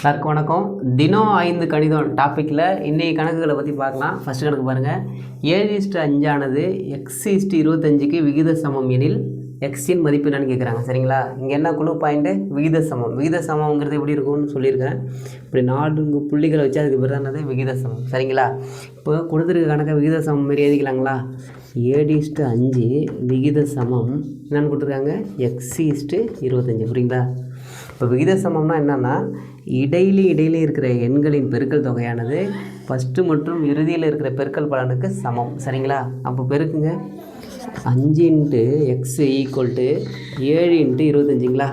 எல்லாருக்கும் வணக்கம். தினம் ஐந்து கணிதம் டாப்பிக்கில் இன்றைக்கி கணக்குகளை பற்றி பார்க்கலாம். ஃபஸ்ட் கணக்கு பாருங்கள் ஏழு இஸ்ட்டு அஞ்சானது எக்ஸ் இஸ்ட்டு இருபத்தஞ்சுக்கு விகித சமம் எனில் எக்ஸின் மதிப்பு என்னன்னு கேட்குறாங்க சரிங்களா? இங்கே என்ன குழு பாயிண்ட்டு விகித சமம். விகித சமம்ங்கிறது எப்படி இருக்கும்னு சொல்லியிருக்கேன் இப்படி நான்கு புள்ளிகளை வச்சு அதுக்கு பேர் என்னது? விகித சமம். சரிங்களா? இப்போ கொடுத்துருக்க கணக்கை விகித சமம் மாரி எழுதிக்கலாங்களா? ஏடிஸ்ட்டு இஸ்ட்டு அஞ்சு விகித சமம் என்னென்னு கொடுத்துருக்காங்க? எக்ஸ் இஸ்ட்டு இருபத்தஞ்சி. புரியுங்களா? இப்போ விகித சமம்னா என்னென்னா இடையில இடையில இருக்கிற எண்களின் பெருக்கல் தொகையானது ஃபஸ்ட்டு மற்றும் இறுதியில் இருக்கிற பெருக்கல் பலனுக்கு சமம். சரிங்களா? அப்போ பெருக்குங்க. அஞ்சு இன்ட்டு எக்ஸ் ஈக்குவல் டு ஏழு இன்ட்டு இருபத்தஞ்சுங்களா?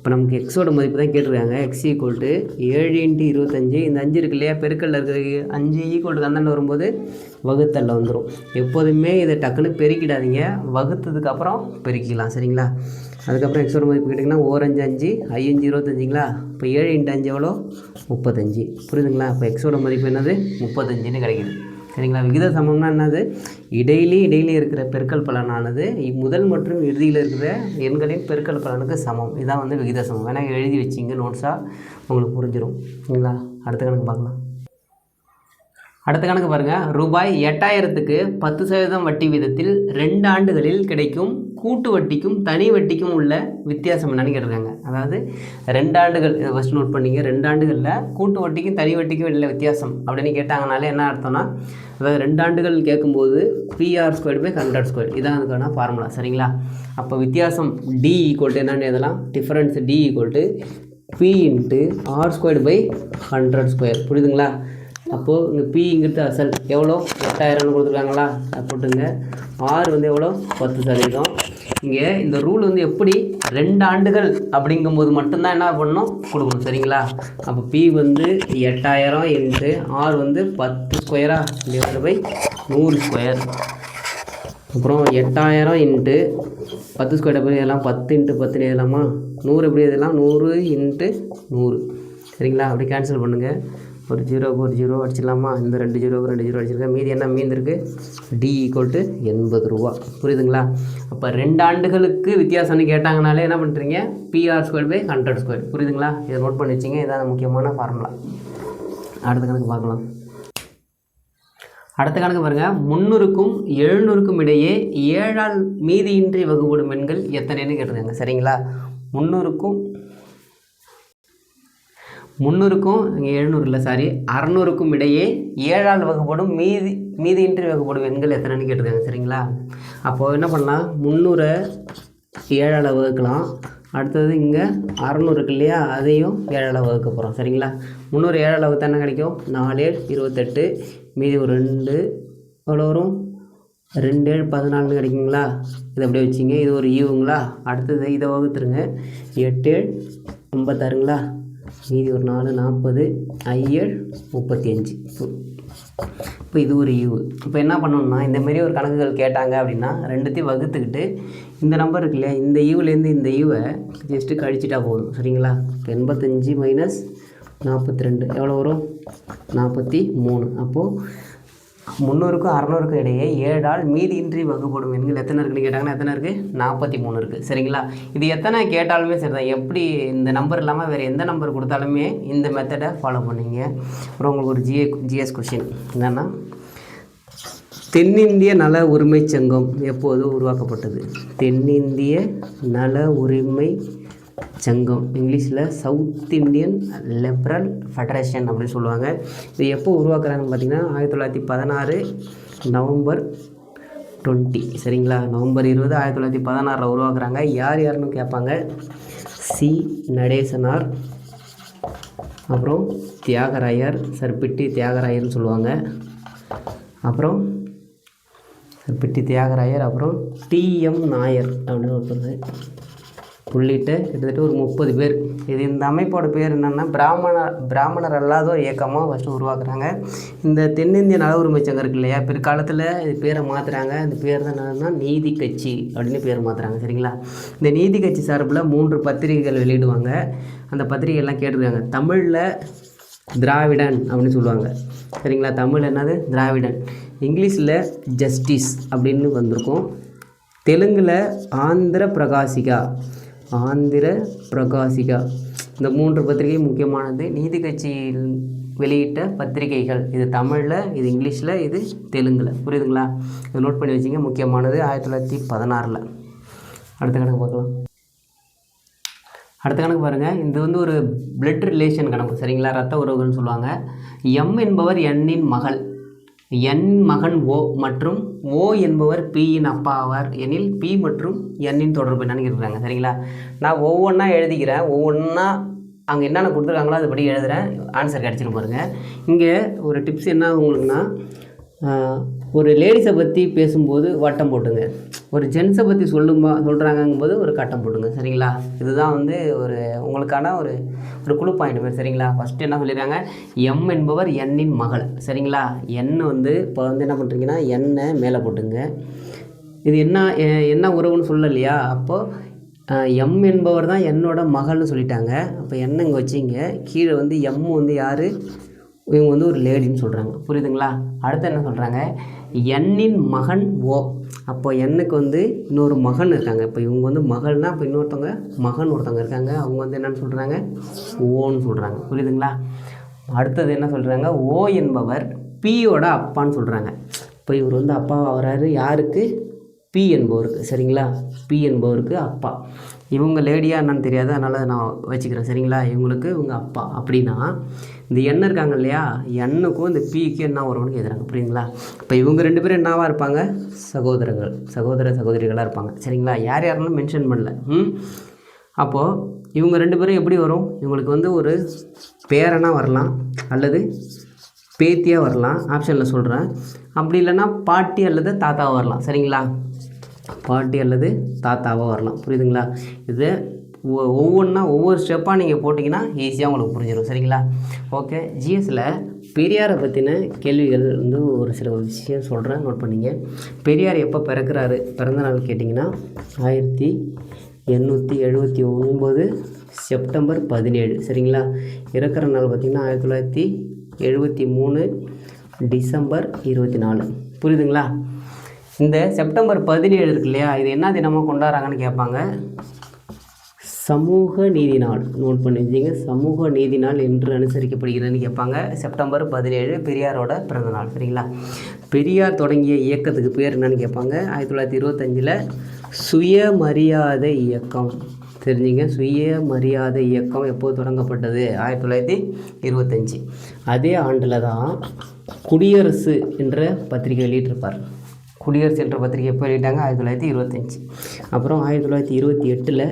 இப்போ நமக்கு எக்ஸோட மதிப்பு தான் கேட்டிருக்காங்க. எக்ஸ் ஈக்குவல் டு ஏழு இன்ட்டு இருபத்தஞ்சி. இந்த அஞ்சு இருக்கு இல்லையா? பெருக்கல்ல இருக்கிற அஞ்சு ஈக்குவல் டு வரும்போது வகுத்தல்ல வந்துடும் எப்போதுமே இதை டக்குன்னு பெருக்கிடாதீங்க. வகுத்ததுக்கு அப்புறம் பெருக்கிக்கலாம். சரிங்களா? அதுக்கப்புறம் எக்ஸோட மதிப்பு கேட்டிங்கன்னா ஓரஞ்சு அஞ்சு ஐயஞ்சு இருபத்தஞ்சிங்களா? இப்போ ஏழு இன்ட்டு அஞ்சு எவ்வளோ? முப்பத்தஞ்சு. புரியுதுங்களா? இப்போ எக்ஸோட மதிப்பு என்னது? முப்பத்தஞ்சுன்னு கிடைக்குது. சரிங்களா? விகித சமம்னா என்னது? இடையிலே இடையிலே இருக்கிற பெருக்கல் பலனானது முதல் மற்றும் இறுதியில் இருக்கிற எண்களின் பெருக்கல் பலனுக்கு சமம். இதான் வந்து விகித சமம். வேணால் எழுதி வச்சிங்க நோட்ஸாக உங்களுக்கு புரிஞ்சிடும் சரிங்களா? அடுத்த கணக்கு பார்க்கலாம். அடுத்த கணக்கு பாருங்கள் ரூபாய் எட்டாயிரத்துக்கு பத்து சதவீதம் வட்டி வீதத்தில் ரெண்டு ஆண்டுகளில் கிடைக்கும் கூட்டு வட்டிக்கும் தனி வட்டிக்கும் உள்ள வித்தியாசம் என்னன்னு கேட்டிருக்காங்க. அதாவது ரெண்டு ஆண்டுகள் இதை ஃபஸ்ட் நோட் பண்ணிங்க. ரெண்டு ஆண்டுகளில் கூட்டு வட்டிக்கும் தனி வட்டிக்கும் உள்ள வித்தியாசம் அப்படின்னு கேட்டாங்கனாலே என்ன அர்த்தம்னா அதாவது ரெண்டு ஆண்டுகள் கேட்கும்போது PR square by hundred square இதான் அதுக்கான ஃபார்முலா சரிங்களா? அப்போ வித்தியாசம் டி ஈக்குவல் டு என்னன்னு எழுதலாம். Difference D equal to P into R square by hundred square புரியுதுங்களா? அப்போது இங்கே பிங்கிறது அசல் எவ்வளோ? எட்டாயிரம்னு கொடுத்துருக்காங்களா? அதை போட்டுங்க. ஆர் வந்து எவ்வளோ? பத்து சதவீதம். இங்கே இந்த ரூல் வந்து எப்படி? ரெண்டு ஆண்டுகள் அப்படிங்கும்போது மட்டும்தான் என்ன பண்ணணும்? கொடுக்கணும். சரிங்களா? அப்போ பி வந்து எட்டாயிரம் இன்ட்டு ஆர் வந்து பத்து ஸ்கொயராக டிவைட் பை நூறு ஸ்கொயர் அப்புறம் எட்டாயிரம் இன்ட்டு பத்து ஸ்கொயர் எப்படி எழுதலாம்? பத்து இன்ட்டு பத்துன்னு எழுதலாமா? நூறு எப்படி எழுதலாம்? நூறு இன்ட்டு நூறு. சரிங்களா? அப்படி கேன்சல் பண்ணுங்கள் ஒரு ஜீரோவுக்கு ஒரு ஜீரோ அடிச்சிடலாமா? இந்த ரெண்டு ஜீரோவுக்கு ரெண்டு ஜீரோ அடிச்சிருக்கேன். மீதி என்ன? மீந்திருக்கு டி ஈக்குவல் டு எண்பது ரூபா. புரியுதுங்களா? அப்போ ரெண்டு ஆண்டுகளுக்கு வித்தியாசம்னு கேட்டாங்கனாலே என்ன பண்ணுறீங்க PR square by hundred square புரியுதுங்களா? இதை நோட் பண்ணி வச்சிங்க. இதான் முக்கியமான ஃபார்முலா அடுத்த கணக்கு பார்க்கலாம். அடுத்த கணக்கு பாருங்கள் முந்நூறுக்கும் எழுநூறுக்கும் இடையே ஏழால் மீதியின்றி வகுப்படும் எண்கள் எத்தனைன்னு கேட்டிருக்காங்க. சரிங்களா? முந்நூறுக்கும் முந்நூறுக்கும் இங்கே எழுநூறு இல்லை சாரி அறநூறுக்கும் இடையே ஏழால் வகுப்படும் மீதி மீதி இன்றி வகுப்படும் எண்கள் எத்தனைன்னு கேட்டிருக்காங்க சரிங்களா? அப்போது என்ன பண்ணலாம்? முந்நூறை ஏழால் வகுக்கலாம். அடுத்தது இங்கே அறநூறு இருக்கு இல்லையா? அதையும் ஏழால் வகுக்க போகிறோம் சரிங்களா? முந்நூறு ஏழால் வகுத்தா என்ன கிடைக்கும்? நாலு ஏழு இருபத்தெட்டு மீதி ஒரு ரெண்டு எவ்வளோ வரும்? ரெண்டு ஏழு பதினாலுன்னு கிடைக்குங்களா? இதை அப்படியே வச்சிங்க இது ஒரு ஈவுங்களா? அடுத்தது இதை வகுத்துருங்க. எட்டு ஏழு ஐம்பத்தாறுங்களா? மீதி ஒரு நாலு நாற்பது ஐஏழு முப்பத்தி அஞ்சு இப்போ இது ஒரு ஈவு. இப்போ என்ன பண்ணணும்னா இந்தமாரி ஒரு கணக்குகள் கேட்டாங்க அப்படின்னா ரெண்டுத்தையும் வகுத்துக்கிட்டு இந்த நம்பர் இருக்கு இல்லையா? இந்த ஈவுலேருந்து இந்த ஈவை ஜஸ்ட்டு கழிச்சிட்டா போதும். சரிங்களா? இப்போ எண்பத்தஞ்சு மைனஸ் நாற்பத்தி ரெண்டு. எவ்வளோ வரும்? நாற்பத்தி மூணு. அப்போது முந்நூறுக்கும் அறநூறுக்கும் இடையே ஏழால் மீதியின்றி வகுப்படும் எண்கள் எத்தனை இருக்குன்னு கேட்டாங்கன்னா எத்தனை இருக்குது நாற்பத்தி மூணு இருக்குது சரிங்களா? இது எத்தனை கேட்டாலுமே சரி தான் எப்படி இந்த நம்பர் இல்லாமல் வேறு எந்த நம்பர் கொடுத்தாலுமே இந்த மெத்தடை ஃபாலோ பண்ணீங்க. அப்புறம் உங்களுக்கு ஒரு ஜிஏ ஜிஎஸ் கொஷின் என்னென்னா தென்னிந்திய நல உரிமைச் சங்கம் எப்போது உருவாக்கப்பட்டது? தென்னிந்திய நல உரிமை சங்கம் இங்கிலீஷில் சவுத் இந்தியன் லிபரல் ஃபெடரேஷன் அப்படின்னு சொல்லுவாங்க. இது எப்போ உருவாக்குறாங்கன்னு பார்த்தீங்கன்னா ஆயிரத்தி தொள்ளாயிரத்தி பதினாறு நவம்பர் டுவெண்ட்டி. சரிங்களா? நவம்பர் இருபது ஆயிரத்தி தொள்ளாயிரத்தி பதினாறில் உருவாக்குறாங்க. யார் யாருன்னு கேட்பாங்க? சி. நடேசனார் அப்புறம் தியாகராயர் சர்பிட்டி தியாகராயர்னு சொல்லுவாங்க. அப்புறம் சர்பிட்டி தியாகராயர் அப்புறம் டிஎம் நாயர் அப்படின்னு ஒருத்தர் உள்ளிட்ட கிட்டத்தட்ட ஒரு முப்பது பேர். இது இந்த அமைப்போட பேர் என்னென்னா பிராமண பிராமணர் அல்லாத ஒரு இயக்கமாக ஃபஸ்ட்டு உருவாக்குறாங்க. இந்த தென்னிந்திய நல உரிமை சங்கம் இருக்கு இல்லையா பிற்காலத்தில் இது பேரை மாற்றுறாங்க இந்த பேர் தான் என்னன்னா நீதி கட்சி அப்படின்னு பேர் மாற்றுறாங்க சரிங்களா? இந்த நீதி கட்சி சார்பில் மூன்று பத்திரிகைகள் வெளியிடுவாங்க. அந்த பத்திரிகைகள்லாம் கேட்டிருக்காங்க. தமிழில் திராவிடன் அப்படின்னு சொல்லுவாங்க. சரிங்களா? தமிழ் என்னது? திராவிடன். இங்கிலீஷில் ஜஸ்டிஸ் அப்படின்னு வந்திருக்கும். தெலுங்கில் ஆந்திர பிரகாசிகா ஆந்திர பிரகாசிகா. இந்த மூன்று பத்திரிகை முக்கியமானது. நீதி கட்சியில் வெளியிட்ட பத்திரிகைகள். இது தமிழில் இது இங்கிலீஷில் இது தெலுங்கில். புரியுதுங்களா? இது நோட் பண்ணி வச்சிங்க. முக்கியமானது ஆயிரத்தி தொள்ளாயிரத்தி பதினாறில். அடுத்த கணக்கு பார்க்கலாம். அடுத்த கணக்கு பாருங்கள் இது வந்து ஒரு பிளட் ரிலேஷன் கணக்கு. சரிங்களா? ரத்த உறவுகள்னு சொல்லுவாங்க. எம் என்பவர் எண்ணின் மகள். என் மகன் ஓ மற்றும் ஓ என்பவர் பியின் அப்பா ஆவார் எனில் பி மற்றும் எண்ணின் தொடர்பு என்னன்னு கேட்குறாங்க சரிங்களா? நான் ஒவ்வொன்றா எழுதிக்கிறேன் ஒவ்வொன்றா அங்கே என்னென்ன கொடுத்துருக்காங்களோ அதுபடி எழுதுகிறேன் ஆன்சர் கிடச்சிரும் பாருங்கள் இங்கே ஒரு டிப்ஸ் என்ன உங்களுக்குன்னா ஒரு லேடிஸை பற்றி பேசும்போது வட்டம் போட்டுங்க. ஒரு ஜென்ஸை பற்றி சொல்லும்பா சொல்கிறாங்கங்கும்போது ஒரு கட்டம் போட்டுங்க சரிங்களா? இதுதான் வந்து ஒரு உங்களுக்கான ஒரு ஒரு குழு பாயிண்ட் மாதிரி சரிங்களா? ஃபஸ்ட்டு என்ன சொல்லியிருக்காங்க எம் என்பவர் எண்ணின் மகள் சரிங்களா? எண்ணை வந்து இப்போ வந்து என்ன பண்ணுறீங்கன்னா எண்ணை மேலே போட்டுங்க. இது என்ன என்ன உறவுன்னு சொல்லலையா? அப்போது எம் என்பவர் தான் என்னோட மகள்னு சொல்லிட்டாங்க. அப்போ என்ன இங்கே வச்சிங்க. கீழே வந்து எம் வந்து யார்? இவங்க வந்து ஒரு லேடின்னு சொல்கிறாங்க புரியுதுங்களா? அடுத்து என்ன சொல்கிறாங்க எண்ணின் மகன் ஓ. அப்போ எண்ணுக்கு வந்து இன்னொரு மகன் இருக்காங்க. இப்போ இவங்க வந்து மகள்னா இப்போ இன்னொருத்தவங்க மகன் ஒருத்தவங்க இருக்காங்க. அவங்க வந்து என்னன்னு சொல்கிறாங்க ஓன்னு சொல்கிறாங்க புரியுதுங்களா? அடுத்தது என்ன சொல்கிறாங்க ஓ என்பவர் பியோட அப்பான்னு சொல்கிறாங்க இப்போ இவர் வந்து அப்பா வராரு யாருக்கு? பி என்பவருக்கு. சரிங்களா? பி என்பவருக்கு அப்பா. இவங்க லேடியாக என்னன்னு தெரியாது. அதனால் நான் வச்சுக்கிறேன். சரிங்களா? இவங்களுக்கு இவங்க அப்பா. அப்படின்னா இந்த எண்ணெய் இருக்காங்க இல்லையா? எண்ணுக்கும் இந்த பீக்கும் என்ன வரும்னு கேட்குறாங்க. புரியுங்களா இப்போ இவங்க ரெண்டு பேரும் என்னவாக இருப்பாங்க? சகோதரர்கள். சகோதர சகோதரிகளாக இருப்பாங்க. சரிங்களா? யார் யாரெல்லாம் மென்ஷன் பண்ணல? ம்? அப்போது இவங்க ரெண்டு பேரும் எப்படி வரும்? இவங்களுக்கு வந்து ஒரு பேரனாக வரலாம். அல்லது பேத்தியாக வரலாம். ஆப்ஷனில் சொல்கிறேன் அப்படி இல்லைன்னா பாட்டி அல்லது தாத்தாவாக வரலாம். சரிங்களா? பாட்டி அல்லது தாத்தாவாக வரலாம். புரியுதுங்களா? இது ஒவ்வொன்றா ஒவ்வொரு ஸ்டெப்பாக நீங்கள் போட்டிங்கன்னா ஈஸியாக உங்களுக்கு புரிஞ்சிடும் சரிங்களா? ஓகே ஜிஎஸ்சில் பெரியாரை பற்றின கேள்விகள் வந்து ஒரு சில விஷயம் சொல்கிறேன் நோட் பண்ணிங்க. பெரியார் எப்போ பிறக்கிறாரு? பிறந்த நாள் கேட்டிங்கன்னா ஆயிரத்தி எண்ணூற்றி எழுபத்தி ஒம்பது செப்டம்பர் பதினேழு. சரிங்களா? இறக்குற நாள் பார்த்திங்கன்னா ஆயிரத்தி தொள்ளாயிரத்தி எழுபத்தி மூணு டிசம்பர் இருபத்தி நாலு. புரியுதுங்களா? இந்த செப்டம்பர் பதினேழு இருக்கு இல்லையா? இது என்ன தினமாக கொண்டாடுறாங்கன்னு கேட்பாங்க. சமூக நீதி நாள். நோட் பண்ணி வச்சிங்க சமூக நீதி நாள் என்று அனுசரிக்கப்படுகிறதுன்னு கேட்பாங்க. செப்டம்பர் பதினேழு பெரியாரோட பிறந்த நாள். சரிங்களா? பெரியார் தொடங்கிய இயக்கத்துக்கு பேர் என்னன்னு கேட்பாங்க. ஆயிரத்தி தொள்ளாயிரத்தி இருபத்தஞ்சில் சுயமரியாதை இயக்கம். தெரிஞ்சுங்க. சுயமரியாதை இயக்கம் எப்போது தொடங்கப்பட்டது? ஆயிரத்தி தொள்ளாயிரத்தி இருபத்தஞ்சி. அதே ஆண்டில் தான் குடியரசு என்ற பத்திரிகை வெளியிட்டிருப்பார். குடியரசு என்ற பத்திரிகை எப்போ வெளியிட்டாங்க? ஆயிரத்தி தொள்ளாயிரத்தி இருபத்தஞ்சி. அப்புறம் ஆயிரத்தி தொள்ளாயிரத்தி இருபத்தி எட்டில்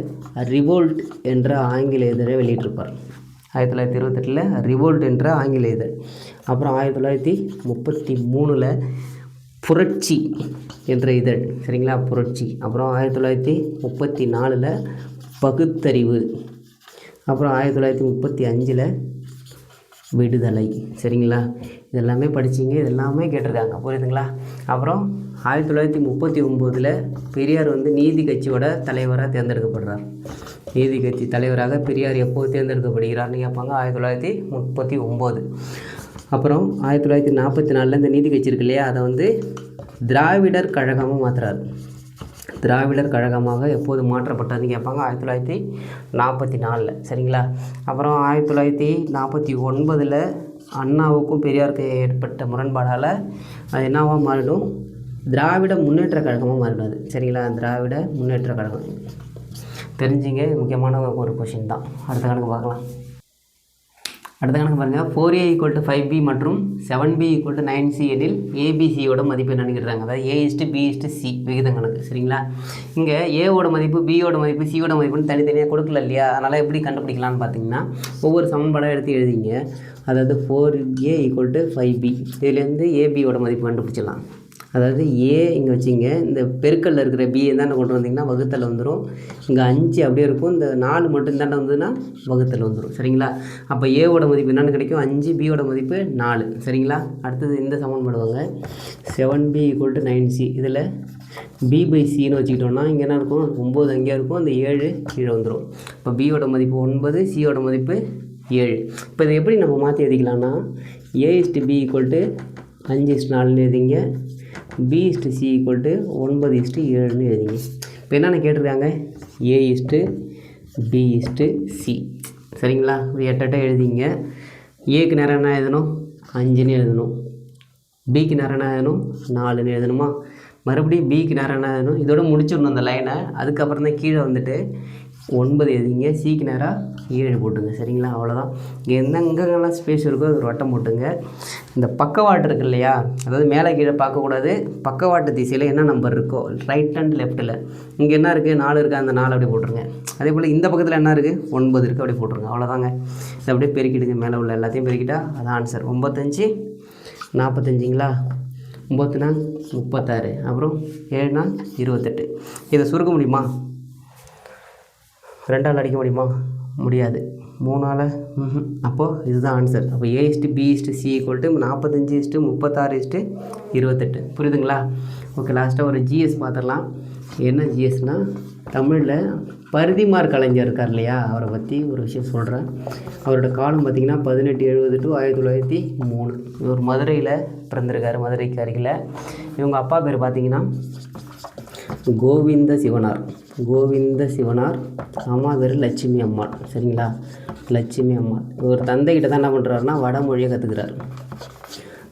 ரிவோல்ட் என்ற ஆங்கில இதழை வெளியிட்டிருப்பார். ஆயிரத்தி தொள்ளாயிரத்தி இருபத்தெட்டில் ரிவோல்ட் என்ற ஆங்கில இதழ் அப்புறம் ஆயிரத்தி தொள்ளாயிரத்தி முப்பத்தி மூணில் புரட்சி என்ற இதழ். சரிங்களா? புரட்சி. அப்புறம் ஆயிரத்தி தொள்ளாயிரத்தி முப்பத்தி நாலில் பகுத்தறிவு. அப்புறம் ஆயிரத்தி தொள்ளாயிரத்தி முப்பத்தி அஞ்சில் விடுதலை. சரிங்களா? இதெல்லாமே படிச்சிங்க. படிச்சீங்க கேட்டிருக்காங்க. புரியுதுங்களா? அப்புறம் ஆயிரத்தி தொள்ளாயிரத்தி முப்பத்தி ஒம்போதில் பெரியார் வந்து நீதி கட்சியோட தலைவராக தேர்ந்தெடுக்கப்படுறார். நீதி கட்சி தலைவராக பெரியார் எப்போது தேர்ந்தெடுக்கப்படுகிறார்னு கேட்பாங்க ஆயிரத்தி தொள்ளாயிரத்தி முப்பத்தி ஒம்பது. அப்புறம் ஆயிரத்தி தொள்ளாயிரத்தி நாற்பத்தி நாலில் இந்த நீதி கட்சி இருக்கு இல்லையா? அதை வந்து திராவிடர் கழகமாக மாற்றுறாரு திராவிடர் கழகமாக எப்போது மாற்றப்பட்டதுன்னு கேட்பாங்க ஆயிரத்தி தொள்ளாயிரத்தி நாற்பத்தி நாலில். சரிங்களா? அப்புறம் ஆயிரத்தி தொள்ளாயிரத்தி நாற்பத்தி ஒன்பதில் அண்ணாவுக்கும் பெரியாருக்கு ஏற்பட்ட முரண்பாடால் அது என்னவாக மாறிடும்? திராவிட முன்னேற்ற கழகமாக மாறிடும் சரிங்களா? திராவிட முன்னேற்ற கழகம். தெரிஞ்சுங்க முக்கியமான ஒரு கொஷின் தான். அடுத்த கணக்கு பார்க்கலாம். அடுத்த கணக்கு பாருங்கள் four A equal to five B மற்றும் seven B equal to nine C எனில் ஏபிசியோட மதிப்பு என்னன்னு கேட்டுறாங்க அதாவது A is to B is to C விகிதம் கணக்கு. சரிங்களா? இங்கே ஏவோட மதிப்பு பியோட மதிப்பு சியோட மதிப்புன்னு தனித்தனியாக கொடுக்கல இல்லையா? அதனால் எப்படி கண்டுபிடிக்கலாம்னு பார்த்தீங்கன்னா ஒவ்வொரு சமன்பாடாக எடுத்து எழுதிங்க. அதாவது four A equal to five B இதுலேருந்து ஏபியோட மதிப்பு கண்டுபிடிச்சிடலாம். அதாவது ஏ இங்கே வச்சிங்க இந்த பெருக்கல்ல இருக்கிற பி தானே கொண்டு வந்தீங்கன்னா வகுத்தல் வந்துடும் இங்கே அஞ்சு அப்படியே இருக்கும் இந்த நாலு மட்டும் தானே வந்ததுன்னா வகுத்தல் வந்துடும் சரிங்களா? அப்போ ஏவோட மதிப்பு என்னென்னு கிடைக்கும்? அஞ்சு பியோட மதிப்பு நாலு. சரிங்களா? அடுத்தது இந்த சமன்பாடு வாங்க seven B equal to nine C இதில் பி பை சின்னு வச்சுக்கிட்டோம்னா இங்கே என்ன இருக்கும்? ஒம்பது அங்கேயா இருக்கும் அந்த ஏழு கீழே வந்துடும் இப்போ பியோட மதிப்பு ஒன்பது சியோட மதிப்பு ஏழு. இப்போ இதை எப்படி நம்ம மாற்றி எழுதிக்கலாம்னா A is to B equal to அஞ்சு இஸ்டு நாலுன்னு எழுதிங்க. B is to C equal to ஒன்பது இஸ்டு ஏழுன்னு எழுதிங்க. இப்போ என்னென்ன கேட்டிருக்காங்க? A is to B is to C சரிங்களா? ஒரு எட்டு எட்டை எழுதிங்க. ஏக்கு நேரம் என்ன எழுதணும்? அஞ்சுன்னு எழுதணும். பிக்கு நேரம் என்ன எழுதணும்? நாலுன்னு எழுதணுமா? மறுபடியும் பிக்கு நேரம் என்ன எழுதணும்? இதோட முடிச்சிடணும் அந்த லைனை அதுக்கப்புறம் தான் கீழே வந்துட்டு ஒன்பது எழுதிங்க சீக்கு நேராக ஏழு போட்டுங்க. சரிங்களா? அவ்வளோதான் இங்கே எந்தெங்கெல்லாம் ஸ்பேஸ் இருக்கோ அது ஒரு வட்டம் போட்டுங்க. இந்த பக்கவாட்டு இருக்கு இல்லையா? அதாவது மேலே கீழே பார்க்கக்கூடாது. பக்கவாட்டு திசையில் என்ன நம்பர் இருக்கோ ரைட் அண்ட் லெஃப்ட்டில் இங்கே என்ன இருக்குது நாலு இருக்குது அந்த நாலு அப்படியே போட்டுருங்க. அதே போல் இந்த பக்கத்தில் என்ன இருக்குது ஒன்பது இருக்குது அப்படியே போட்டுருங்க. அவ்வளோதாங்க இதை அப்படியே பெருக்கிடுங்க. மேலே உள்ள எல்லாத்தையும் பெருக்கிட்டால் அதான் ஆன்சர் ஒம்பத்தஞ்சு நாற்பத்தஞ்சுங்களா ஒம்பத்துனா முப்பத்தாறு. அப்புறம் ஏழுனா இருபத்தெட்டு. இதை சுருக்க முடியுமா? ரெண்டால் அடிக்க முடியுமா? முடியாது. மூணால் அப்போது இதுதான் ஆன்சர் அப்போ A is to B is to C equal to நாற்பத்தஞ்சு இஸ்ட்டு முப்பத்தாறு இஸ்ட்டு இருபத்தெட்டு. புரியுதுங்களா? ஓகே லாஸ்ட்டாக ஒரு ஜிஎஸ் பார்த்துடலாம் என்ன ஜிஎஸ்னால் தமிழில் பருதிமார் கலைஞர் இருக்கார் இல்லையா? அவரை பற்றி ஒரு விஷயம் சொல்கிறேன் அவரோட காலம் பார்த்திங்கன்னா பதினெட்டு எழுபது டு ஆயிரத்தி தொள்ளாயிரத்தி மூணு. இவர் மதுரையில் பிறந்திருக்காரு மதுரைக்கு அருகில். இவங்க அப்பா பேர் பார்த்திங்கன்னா கோவிந்த சிவனார். கோவிந்த சிவனார் அம்மா பேர் லட்சுமி அம்மாள். சரிங்களா? லட்சுமி அம்மாள். இவர் தந்தைகிட்ட தான் என்ன பண்ணுறாருன்னா வடமொழியை கற்றுக்கிறாரு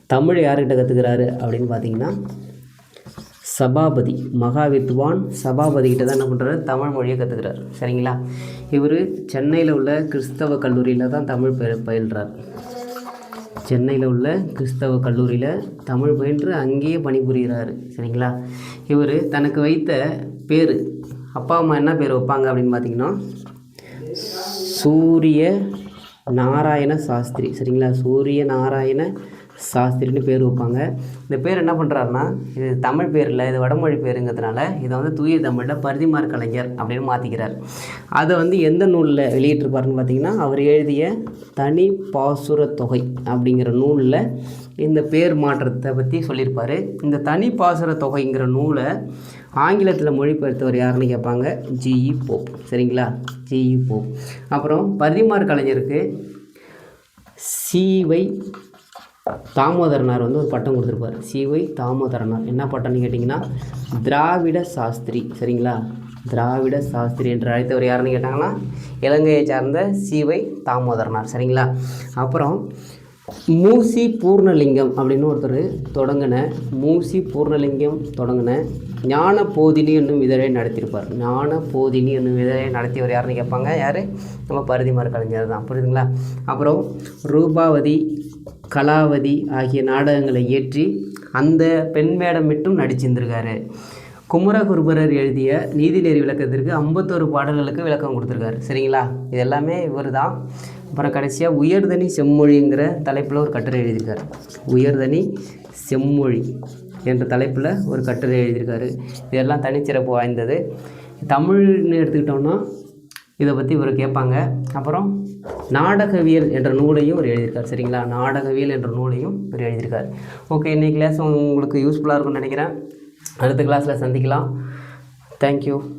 தமிழ் யார்கிட்ட கற்றுக்கிறாரு அப்படின்னு பார்த்தீங்கன்னா சபாபதி மகாவித்வான் சபாபதி கிட்ட தான் என்ன பண்ணுறாரு தமிழ் மொழியை கற்றுக்கிறார் சரிங்களா? இவர் சென்னையில் உள்ள கிறிஸ்தவ கல்லூரியில் தான் தமிழ் பெயர் பயில்றார். சென்னையில் உள்ள கிறிஸ்தவ கல்லூரியில் தமிழ் பயின்று அங்கேயே பணிபுரிகிறாரு சரிங்களா? இவர் தனக்கு வைத்த பேர் அப்பா அம்மா என்ன பேர் வைப்பாங்க அப்படின்னு பார்த்தீங்கன்னா சூரிய நாராயண சாஸ்திரி. சரிங்களா? சூரிய நாராயண சாஸ்திரின்னு பேர் வைப்பாங்க. இந்த பேர் என்ன பண்ணுறாருன்னா இது தமிழ் பேர் இல்லை இது வடமொழி பேருங்கிறதுனால இதை வந்து தூய தமிழில் பரிதிமார் கலைஞர் அப்படின்னு மாற்றிக்கிறார் அதை வந்து எந்த நூலில் வெளியிட்டிருப்பாருன்னு பார்த்தீங்கன்னா அவர் எழுதிய தனி பாசுர தொகை அப்படிங்கிற நூலில் இந்த பேர் மாற்றத்தை பற்றி சொல்லியிருப்பார். இந்த தனி பாசுர தொகைங்கிற நூலை ஆங்கிலத்தில் மொழிபெயர்த்தவர் யாருன்னு கேட்பாங்க? GE Pope. சரிங்களா? GE Pope. அப்புறம் பரிதிமார் கலைஞருக்கு சிவை தாமோதரனார் வந்து ஒரு பட்டம் கொடுத்துருப்பார். சிவை தாமோதரனார். என்ன பட்டம்னு கேட்டிங்கன்னா திராவிட சாஸ்திரி. சரிங்களா? திராவிட சாஸ்திரி என்று அழைத்தவர் யாருன்னு கேட்டாங்கன்னா இலங்கையை சார்ந்த சிவை தாமோதரனார். சரிங்களா? அப்புறம் மூசி பூர்ணலிங்கம் அப்படின்னு ஒருத்தர் தொடங்கின மூசி பூர்ணலிங்கம் தொடங்கின ஞான போதினி என்னும் இதழை நடத்தியிருப்பார். ஞான போதினி என்னும் இதழை நடத்தியவர் யாருன்னு கேட்பாங்க? யார்? நம்ம பருதிமார் கலைஞர் தான். புரியுதுங்களா? அப்புறம் ரூபாவதி கலாவதி ஆகிய நாடகங்களை இயற்றி அந்த பெண் மேடமிட்டும் மட்டும் நடிச்சிருந்திருக்காரு. குமரகுருபரர் எழுதிய நீதிநெறி விளக்கத்திற்கு ஐம்பத்தோரு பாடல்களுக்கு விளக்கம் கொடுத்துருக்காரு. சரிங்களா? இது எல்லாமே இவர் தான் அப்புறம் கடைசியாக உயர்தனி செம்மொழிங்கிற தலைப்பில் ஒரு கட்டுரை எழுதியிருக்காரு. உயர்தனி செம்மொழி என்ற தலைப்பில் ஒரு கட்டுரை எழுதியிருக்காரு. இதெல்லாம் தனிச்சிறப்பு வாய்ந்தது. தமிழ்னு எடுத்துக்கிட்டோம்னா இதை பற்றி இவர் கேட்பாங்க. அப்புறம் நாடகவியல் என்ற நூலையும் இவர் எழுதியிருக்கார். சரிங்களா? நாடகவியல் என்ற நூலையும் இவர் எழுதியிருக்கார். ஓகே இன்றைக்கி கிளாஸ் உங்களுக்கு யூஸ்ஃபுல்லாக இருக்கும்னு நினைக்கிறேன். அடுத்த கிளாஸில் சந்திக்கலாம். தேங்க்யூ